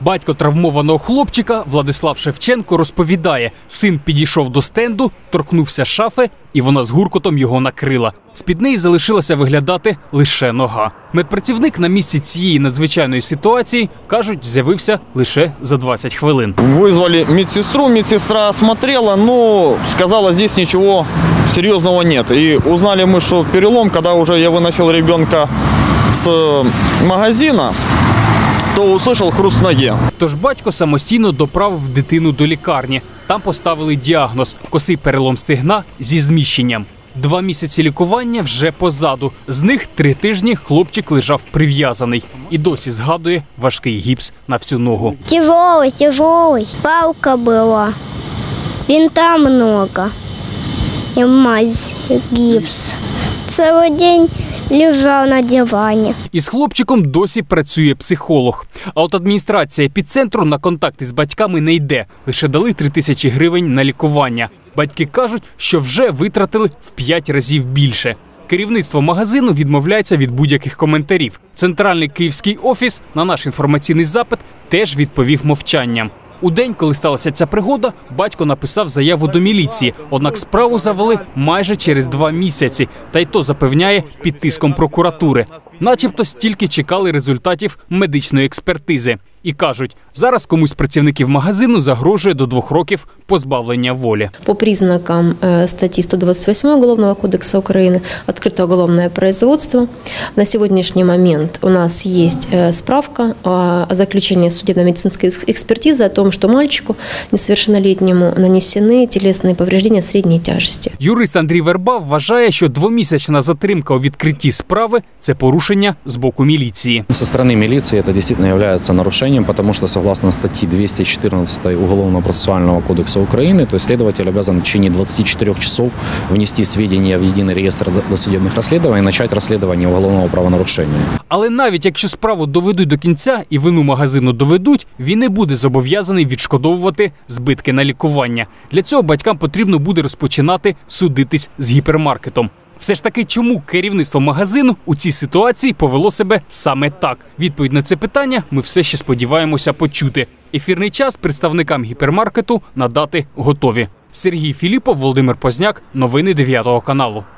Батько травмованого хлопчика Владислав Шевченко розповідає: син підійшов до стенду, торкнувся шафи, і вона з гуркотом його накрила. З під неї залишилася виглядати лише нога. Медпрацівник на місці цієї надзвичайної ситуації кажуть, з'явився лише за 20 хвилин. Вызвали медсестру, медсестра осмотрела, но сказала, здесь ничего серьезного нет. И узнали мы, что перелом, когда уже я выносил ребенка с магазина, то услышал хруст ноги. Тож батько самостійно доправив дитину до лікарні. Там поставили діагноз косий перелом стегна зі зміщенням. Два місяці лікування вже позаду. З них три тижні хлопчик лежав прив'язаний і досі згадує важкий гіпс на всю ногу. Тяжелый, тяжелый. Палка была. Винта много. И мазь, гипс. Целый день лежал на диване. Із хлопчиком досі працює психолог. А от адміністрація підцентру на контакти з батьками не йде. Лише дали три тисячі гривень на лікування. Батьки кажуть, що вже витратили в п'ять разів більше. Керівництво магазину відмовляється від будь-яких коментарів. Центральний київський офіс на наш інформаційний запит теж відповів мовчанням. У день, коли сталася ця пригода, батько написав заяву до міліції. Однак справу завели майже через два місяці, та й то запевняє під тиском прокуратури Начебто стільки чекали результатів медичної експертизи. І кажуть, зараз комусь з працівників магазину загрожує до двох років позбавлення волі. По признакам э, статьи 128 Уголовного кодекса Украины открыто уголовное производство. На сегодняшний момент у нас есть э, справка о заключении судебно-медицинской экс- экспертизы о том, что мальчику несовершеннолетнему нанесены телесные повреждения средней тяжести. Юрист Андрій Верба вважає, що двомісячна затримка у відкритті справи це порушення з боку міліції. Со стороны милиции это действительно является нарушением, потому что согласно статье 214 Уголовно-процессуального кодекса Украины, то есть следователь обязан в течение 24 часов внести сведения в единый реестр д- досудебных расследований и начать расследование уголовного правонарушения. Але навіть якщо справу доведуть до кінця і вину магазину доведуть, він не буде зобов'язаний відшкодовувати збитки на лікування. Для цього батькам потрібно буде розпочинати судитись з гіпермаркетом. Все ж таки, чому керівництво магазину у цій ситуації повело себе саме так? Відповідь на це питання ми все ще сподіваємося почути. Ефірний час представникам гіпермаркету надати готові. Сергій Філіпов, Володимир Позняк, новини 9 каналу.